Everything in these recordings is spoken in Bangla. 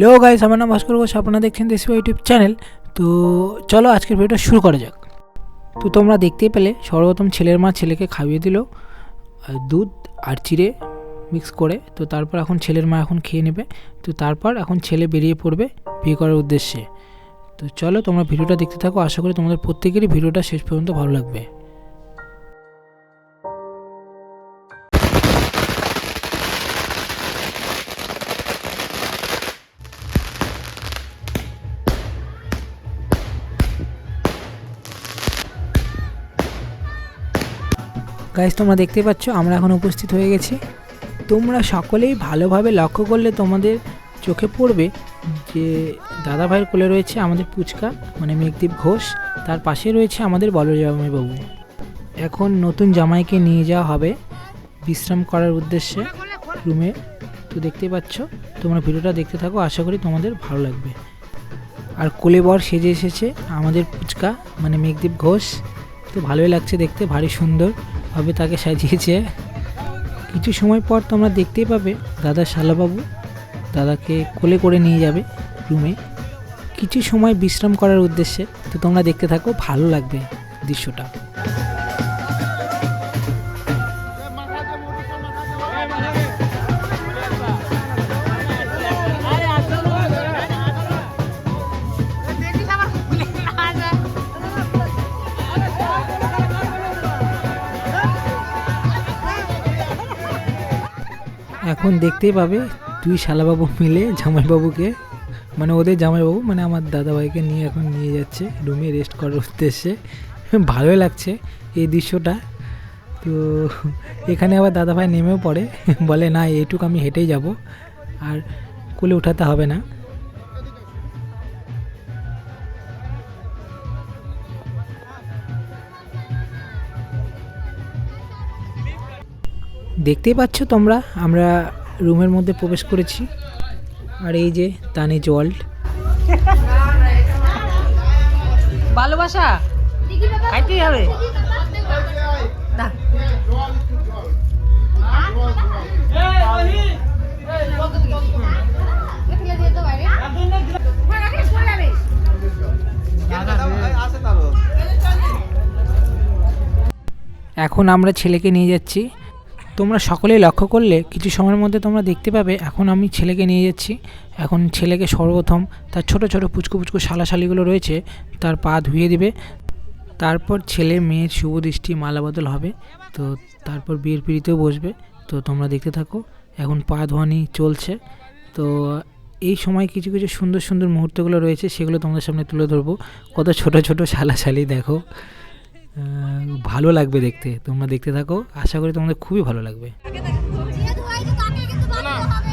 হ্যালো গাইস আমার নাম ভাস্কর ঘোষ, আপনারা দেখছেন দেশি ইউটিউব চ্যানেল। তো চলো আজকের ভিডিওটা শুরু করা যাক। তো তোমরা দেখতেই পেলে, সর্বপ্রথম ছেলের মা ছেলেকে খাইয়ে দিল দুধ আর চিড়ে মিক্স করে। তো তারপর এখন ছেলের মা এখন খেয়ে নেবে। তো তারপর এখন ছেলে বেরিয়ে পড়বে বিয়ে করার উদ্দেশ্যে। তো চলো তোমরা ভিডিওটা দেখতে থাকো, আশা করি তোমাদের প্রত্যেকেরই ভিডিওটা শেষ পর্যন্ত ভালো লাগবে। গাইজ তোমরা দেখতে পাচ্ছ, আমরা এখন উপস্থিত হয়ে গেছি। তোমরা সকলেই ভালোভাবে লক্ষ্য করলে তোমাদের চোখে পড়বে যে দাদা ভাইয়ের কোলে রয়েছে আমাদের পুচকা মানে মেঘদীপ ঘোষ। তার পাশে রয়েছে আমাদের বলরামাইবাবু এখন নতুন জামাইকে নিয়ে যাওয়া হবে বিশ্রাম করার উদ্দেশ্যে রুমে। তো দেখতেই পাচ্ছ, তোমরা ভিডিওটা দেখতে থাকো, আশা করি তোমাদের ভালো লাগবে। আর কোলে বর সেজে এসেছে আমাদের পুচকা মানে মেঘদীপ ঘোষ। তো ভালোই লাগছে দেখতে, ভারী সুন্দর। ভাবে তাকে সাজিয়েছে। কিছু সময় পর তোমরা দেখতেই পাবে দাদা শালাবাবু দাদাকে কোলে করে নিয়ে যাবে রুমে। কিছু সময় বিশ্রাম করার উদ্দেশ্যে তো তোমরা দেখতে থাকো, ভালো লাগবে দৃশ্যটা। এখন দেখতেই পাবে তুই শালাবাবু মিলে জামাইবাবুকে। মানে ওদের জামাইবাবু মানে আমার দাদাভাইকে নিয়ে এখন নিয়ে যাচ্ছে, রুমে রেস্ট করার উদ্দেশ্যে। ভালোই লাগছে এই দৃশ্যটা। তো এখানে আবার দাদাভাই নেমেও পড়ে, বলে, না, এইটুকু আমি হেঁটেই যাব, আর কোলে উঠাতে হবে না। দেখতেই পাচ্ছ তোমরা আমরা রুমের মধ্যে প্রবেশ করেছি। আর এই যে তানিজ ওয়ার্ল্ড ভালোবাসা? খাইতেই হবে। এখন আমরা ছেলেকে নিয়ে যাচ্ছি। তোমরা সকলেই লক্ষ্য করলে কিছু সময়ের মধ্যে তোমরা দেখতে পাবে, এখন আমি ছেলেকে নিয়ে যাচ্ছি। এখন ছেলেকে সর্বপ্রথম তার ছোট ছোট পুচকু পুচকু শালাশালিগুলো রয়েছে, তার পা ধুয়ে দিবে। তারপর ছেলে মেয়ের শুভ দৃষ্টি মালা বদল হবে, তো তারপর বিয়ের পিড়িতেও বসবে। তো তোমরা দেখতে থাকো, এখন পা ধোয়ানি চলছে। তো এই সময় কিছু কিছু সুন্দর সুন্দর মুহূর্তগুলো রয়েছে, সেগুলো তোমাদের সামনে তুলে ধরবো। কত ছোট ছোট শালাশালি দেখো। ভালো লাগবে দেখতে। তোমরা দেখতে থাকো। আশা করি তোমাদের খুবই ভালো লাগবে। তাকে কিন্তু ভাবতে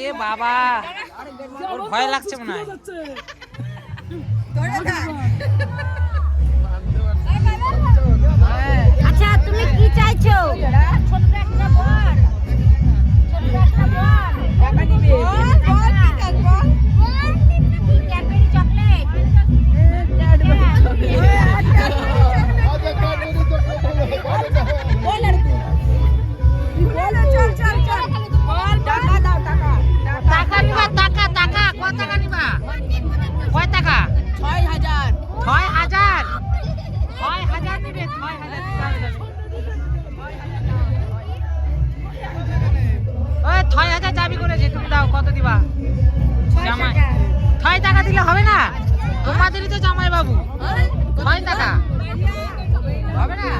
এ বাবা। ওর ভয় লাগছে মনে হয়। আচ্ছা তুমি কি চাইছো? ছোট্ট একটা বল ছোট্ট একটা বল টাকা দিবে দিবা? জামাই। ছয় টাকা দিলে হবে না? তোমাদেরই তো জামাই বাবু। ছয় টাকা। হবে না?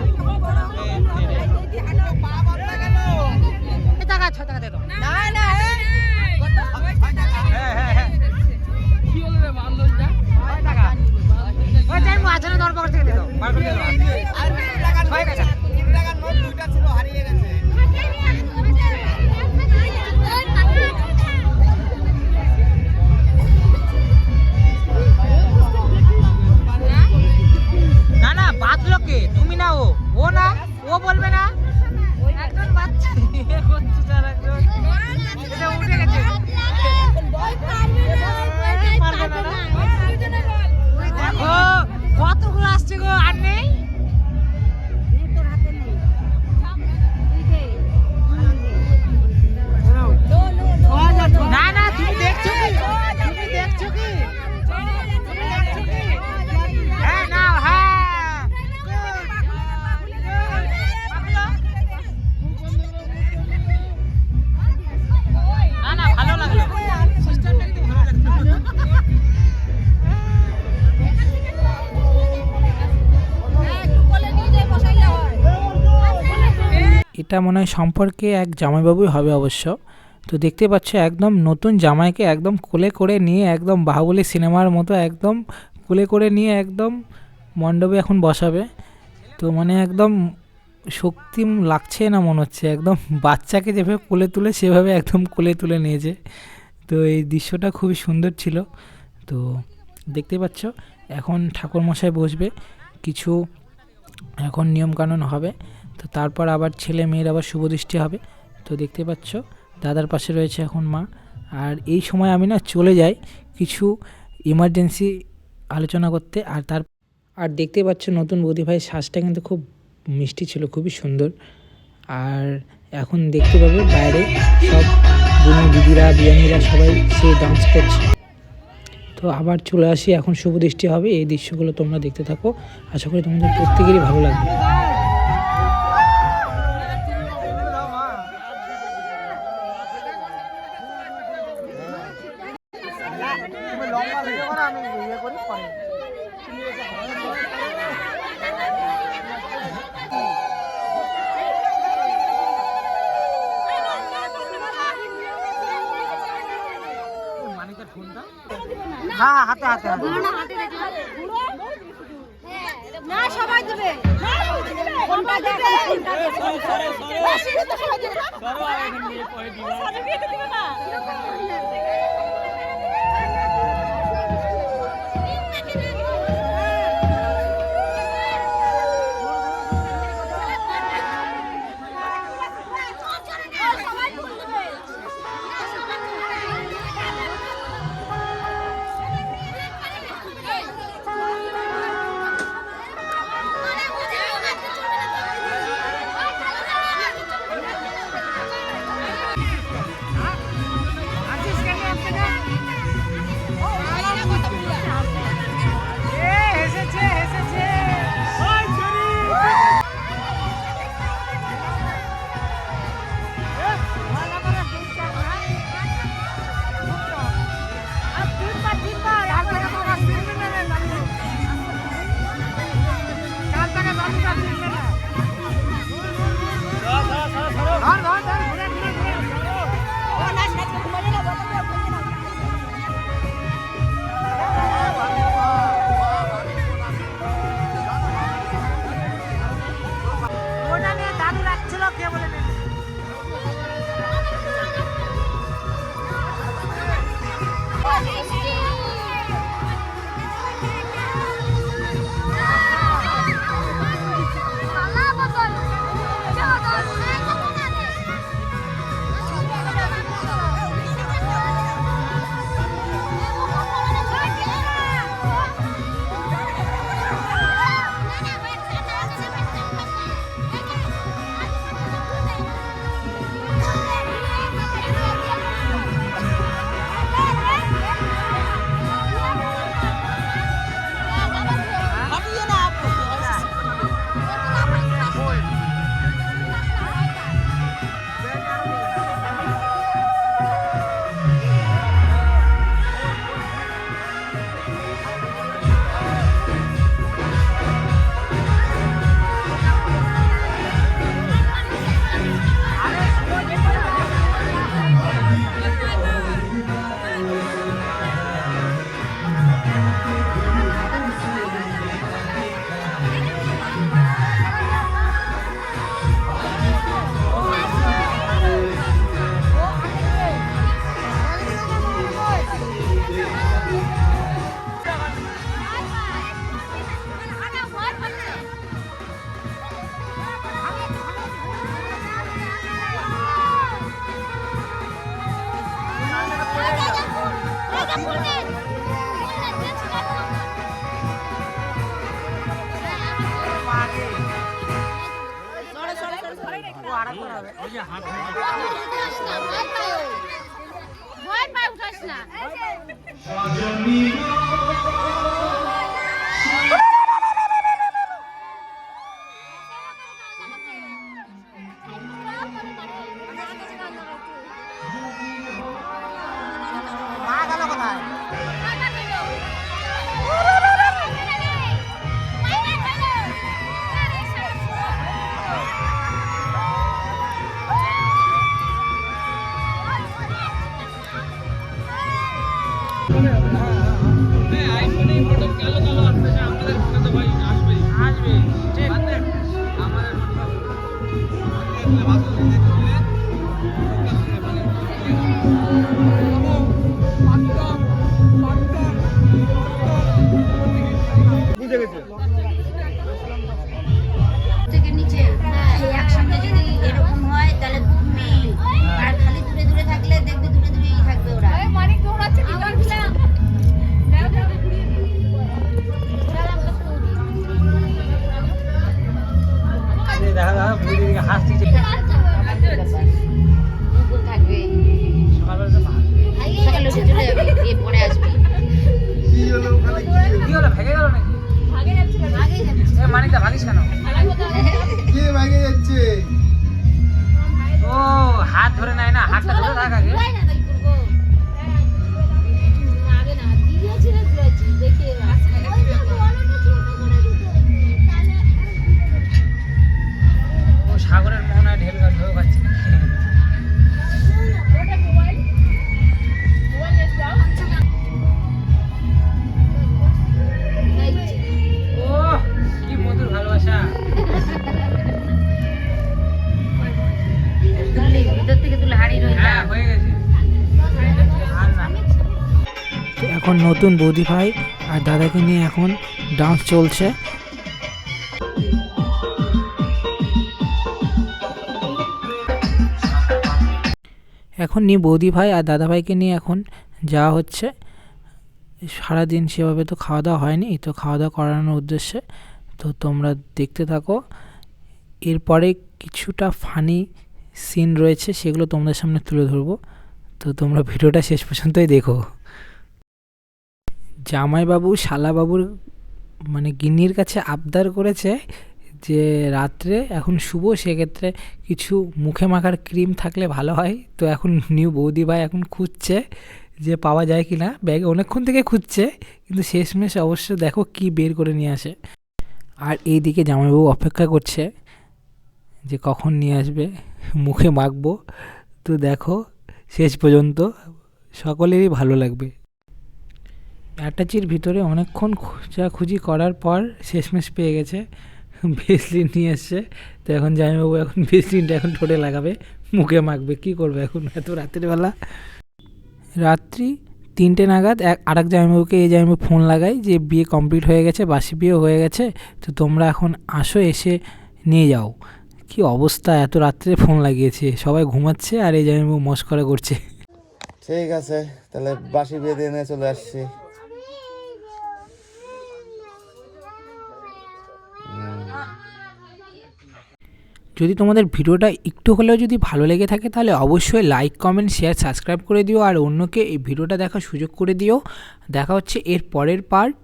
ছয় টাকা ছয় টাকা দে না না হ্যাঁ হ্যাঁ হ্যাঁ। আছে কে তুমি না ও। ও না ও বলবে না? এটা মনে হয় সম্পর্কে এক জামাইবাবুই হবে অবশ্য। তো দেখতে পাচ্ছ একদম নতুন জামাইকে একদম কোলে করে নিয়ে একদম বাহুবলী সিনেমার মতো একদম কোলে করে নিয়ে একদম মণ্ডপে এখন বসাবে। তো মানে একদম শক্তি লাগছে না মনে হচ্ছে, একদম বাচ্চাকে যেভাবে কোলে তুলে সেভাবে একদম কোলে তুলে নিয়েছে। তো এই দৃশ্যটা খুবই সুন্দর ছিল। তো দেখতে পাচ্ছ এখন ঠাকুরমশাই বসবে, কিছু এখন নিয়মকানুন হবে। তো তারপর আবার ছেলে মেয়ের আবার শুভদৃষ্টি হবে। তো দেখতে পাচ্ছ, দাদার পাশে রয়েছে এখন মা। আর এই সময় আমি না চলে যাই কিছু ইমার্জেন্সি আলোচনা করতে। আর তার, আর দেখতে পাচ্ছ নতুন বৌদি ভাইয়ের শ্বাসটা কিন্তু খুব মিষ্টি ছিল, খুবই সুন্দর। আর এখন দেখতে পাবে বাইরে সব বোন দিদিরা, বিয়ানিরা সবাই সে ডান্স করছে। তো আবার চলে আসি, এখন শুভ দৃষ্টি হবে। এই দৃশ্যগুলো তোমরা দেখতে থাকো। আশা করি তোমাদের প্রত্যেকেরই ভালো লাগবে তুমি লম্বা ভিডিও করো আমি ইয়ে করি পরে মানিকের ফোনটা হ্যাঁ হাতে হাতে হাতে না সবাই দেবে কোনটা দেবে সবাই দিবে কেন মা না এখন নতুন বৌদি ভাই আর দাদাকে নিয়ে এখন ডান্স চলছে। এখন নিয়ে বৌদি ভাই আর দাদা ভাইকে নিয়ে এখন যাওয়া হচ্ছে। সারাদিন সেভাবে তো খাওয়া দাওয়া হয়নি তো খাওয়া দাওয়া করানোর উদ্দেশ্যে। তো তোমরা দেখতে থাকো। এরপরে কিছুটা ফানি সিন রয়েছে, সেগুলো তোমাদের সামনে তুলে ধরবো। তো তোমরা ভিডিওটা শেষ পর্যন্তই দেখো। জামাইবাবু শালাবাবুর মানে গিন্নির কাছে আবদার করেছে যে রাত্রে এখন শুভ সেক্ষেত্রে কিছু মুখে মাখার ক্রিম থাকলে ভালো হয়। তো এখন নিউ বৌদি ভাই এখন খুঁজছে যে পাওয়া যায় কি না ব্যাগে অনেকক্ষণ থেকে খুঁজছে, কিন্তু শেষমেশ অবশ্য দেখো কি বের করে নিয়ে আসে। আর এইদিকে জামাইবাবু অপেক্ষা করছে যে কখন নিয়ে আসবে, মুখে মাখবো। তো দেখো, শেষ পর্যন্ত সকলেরই ভালো লাগবে। অ্যাটাচির ভিতরে অনেকক্ষণ খোঁজাখুঁজি করার পর শেষমেশ পেয়ে গেছে। ভেসলিন নিয়ে এসছে। তো এখন জামাইবাবু এখন ভেসলিনটা এখন ঠোঁটে লাগাবে, মুখে মাখবে। কি করবে এখন? এত রাতের বেলা। রাত্রি তিনটে নাগাদ এক, আরেক জামাইবাবুকে এই জামাইবাবু ফোন লাগাই যে বিয়ে কমপ্লিট হয়ে গেছে, বাসি বিয়ে হয়ে গেছে, তো তোমরা এখন আসো, এসে নিয়ে যাও। কি অবস্থা? এত রাত্রে ফোন লাগিয়েছে। সবাই ঘুমাচ্ছে আর এই জামাইবাবু মস্করা করছে। ঠিক আছে, তাহলে বাসি বেঁধে নিয়ে চলে আসছি। যদি তোমাদের ভিডিওটা একটু হলেও যদি ভালো লেগে থাকে, তাহলে অবশ্যই লাইক কমেন্ট শেয়ার সাবস্ক্রাইব করে দিও। আর অন্যকে এই ভিডিওটা দেখার সুযোগ করে দিও। দেখা হচ্ছে এর পরের পার্ট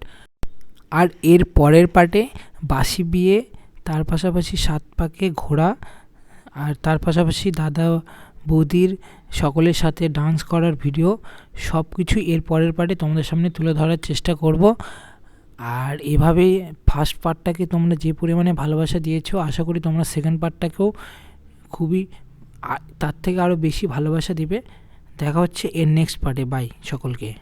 আর এর পরের পার্টে বাসি বিয়ে, তার পাশাপাশি সাত পাকে ঘোড়া, আর তার পাশাপাশি দাদা বৌদির সকলের সাথে ডান্স করার ভিডিও সব কিছু এর পরের পার্টে তোমাদের সামনে তুলে ধরার চেষ্টা করব। আর এভাবে ফার্স্ট পার্টটাকে তোমরা যে পরিমাণে ভালোবাসা দিয়েছ, আশা করি তোমরা সেকেন্ড পার্টটাকেও খুবই তার থেকে আরও বেশি ভালোবাসা দিবে। দেখা হচ্ছে এর নেক্সট পার্টে বাই সকলকে।